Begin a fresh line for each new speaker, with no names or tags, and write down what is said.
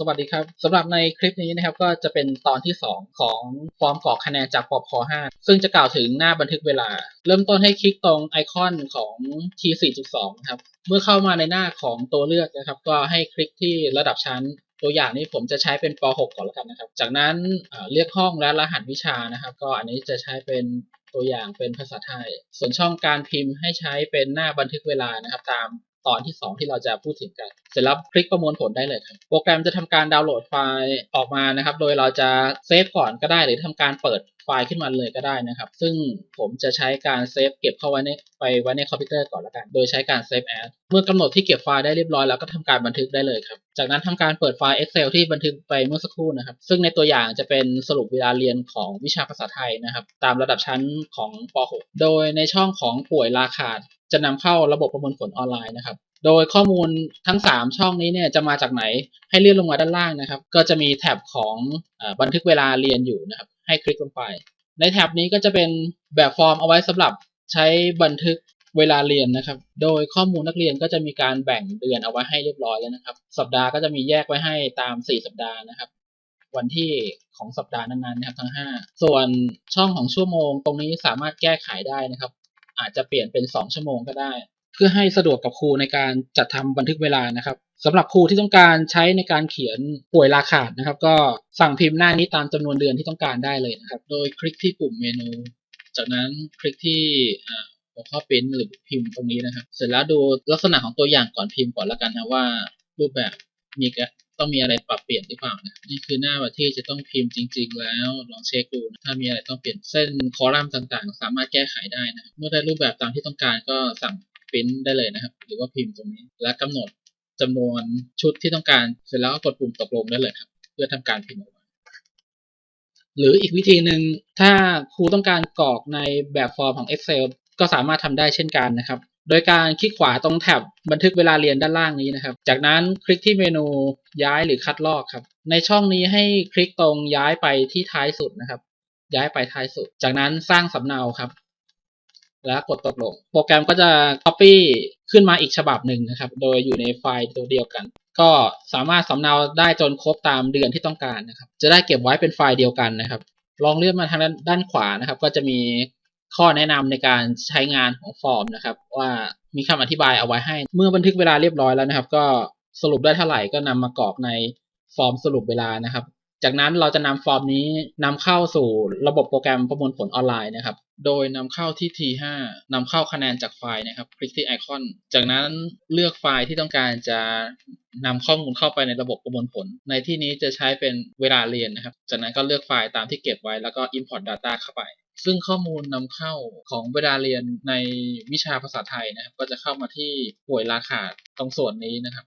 สวัสดีครับสำหรับในคลิปนี้นะครับก็จะเป็นตอนที่ 2 ของฟอร์มกรอกคะแนนจากปพ5ซึ่งจะกล่าวถึงหน้าบันทึกเวลา เริ่มต้นให้คลิกตรงไอคอนของ T 4.2ครับเมื่อเข้ามาในหน้าของตัวเลือกนะครับ ก็ให้คลิกที่ระดับชั้น ตัวอย่างนี้ผมจะใช้เป็นป .6 ก่อนแล้วกันนะครับ จากนั้นเอ่อเลือกห้องและรหัสวิชานะครับ ก็อันนี้จะใช้เป็นตัวอย่างเป็นภาษาไทย ส่วนช่องการพิมพ์ให้ใช้เป็นหน้าบันทึกเวลานะครับ ตาม ตอนที่ 2 ที่เราจะพูดถึงกัน เสร็จแล้วคลิกประมวลผลได้เลยครับ โปรแกรมจะทำการดาวน์โหลดไฟล์ออกมานะครับ โดยเราจะเซฟก่อนก็ได้หรือทำการเปิดไฟล์ขึ้นมาเลยก็ได้นะครับ ซึ่งผมจะใช้การเซฟเก็บเข้าไว้ในไปไว้ในคอมพิวเตอร์ก่อนแล้วกัน โดยใช้การเซฟแอดเมื่อกำหนดที่เก็บไฟล์ได้เรียบร้อยแล้วก็ทำการบันทึกได้เลยครับ จากนั้นทำการเปิดไฟล์ Excel ที่บันทึกไปเมื่อสักครู่นะครับ ซึ่งในตัวอย่างจะเป็นสรุปเวลาเรียนของวิชาภาษาไทยนะครับ ตามระดับชั้นของป .6 โดยในช่องของป่วยราขาด จะนำเข้าระบบประมวลผลออนไลน์นะครับ โดยข้อมูลทั้ง 3 ช่องนี้เนี่ยจะมาจากไหนให้เลื่อนลงมาด้านล่างนะครับ ก็จะมีแท็บของอบันทึกเวลาเรียนอยู่นะครับ ให้คลิกลงไป ในแท็บนี้ก็จะเป็นแบบฟอร์มเอาไว้สำหรับใช้บันทึกเวลาเรียนนะครับ โดยข้อมูลนักเรียนก็จะมีการแบ่งเดือนเอาไว้ให้เรียบร้อยแล้วนะครับ สัปดาห์ก็จะมีแยกไว้ให้ตาม 4 สัปดาห์นะครับวันที่ของสัปดาห์นั้นๆนะครับทั้ง 5 ส่วนช่องของชั่วโมงตรงนี้สามารถแก้ไขได้นะครับ อาจจะเปลี่ยนเป็น 2 ชั่วโมงก็ได้ เพื่อให้สะดวกกับครูในการจัดทำบันทึกเวลานะครับสำหรับครูที่ต้องการใช้ในการเขียนป่วยราขาดนะครับ ก็สั่งพิมพ์หน้านี้ตามจำนวนเดือนที่ต้องการได้เลยนะครับ โดยคลิกที่ปุ่มเมนู จากนั้นคลิกที่หัวข้อเปริ้นหรือพิมพ์ตรงนี้นะครับ เสร็จแล้วดูลักษณะของตัวอย่างก่อนพิมพ์ก่อนล้วกันนะว่ารูปแบบ มีต้องมีอะไรปรับเปลี่ยนหรือเปล่านะนี่คือหน้าที่จะต้องพิมพ์จริง ๆ แล้วลองเช็คดูนะถ้ามีอะไรต้องเปลี่ยนเส้นคอลัมน์ต่างๆ สามารถแก้ไขได้นะเมื่อได้รูปแบบตามที่ต้องการก็สั่งปริ้นได้เลยนะครับ หรือว่าพิมพ์ตรงนี้ และกำหนดจำนวนชุดที่ต้องการเสร็จแล้วก็กดปุ่มตกลงได้เลยครับ เพื่อทำการพิมพ์ออกมาหรืออีกวิธีหนึ่งถ้าครูต้องการกรอกในแบบฟอร์มของ Excel ก็สามารถทำได้เช่นกันนะครับ โดยการคลิกขวาตรงแท็บบันทึกเวลาเรียนด้านล่างนี้นะครับ จากนั้นคลิกที่เมนูย้ายหรือคัดลอกครับ ในช่องนี้ให้คลิกตรงย้ายไปที่ท้ายสุดนะครับ ย้ายไปท้ายสุด จากนั้นสร้างสำเนาครับ แล้วกดตกลง โปรแกรมก็จะ copy ขึ้นมาอีกฉบับหนึ่งนะครับ โดยอยู่ในไฟล์ตัวเดียวกัน ก็สามารถสำเนาได้จนครบตามเดือนที่ต้องการนะครับ จะได้เก็บไว้เป็นไฟล์เดียวกันนะครับ ลองเลื่อนมาทางด้านขวานะครับ ก็จะมี ข้อแนะนำในการใช้งานของฟอร์มนะครับ ว่ามีคำอธิบายเอาไว้ให้ เมื่อบันทึกเวลาเรียบร้อยแล้วนะครับ ก็สรุปได้เท่าไหร่ก็นำมากรอกในฟอร์มสรุปเวลานะครับ จากนั้นเราจะนำฟอร์มนี้นำเข้าสู่ระบบโปรแกรมประมวลผลออนไลน์นะครับ โดยนำเข้าที่ T5 นำเข้าคะแนนจากไฟล์นะครับ คลิกที่ไอคอน จากนั้นเลือกไฟล์ที่ต้องการจะนำข้อมูลเข้าไปในระบบประมวลผล ในที่นี้จะใช้เป็นเวลาเรียนนะครับ จากนั้นก็เลือกไฟล์ตามที่เก็บไว้แล้วก็ import data เข้าไป ซึ่งข้อมูลนำเข้าของเวลาเรียนในวิชาภาษาไทยนะครับ ก็จะเข้ามาที่ป่วยราขาดตรงส่วนนี้นะครับ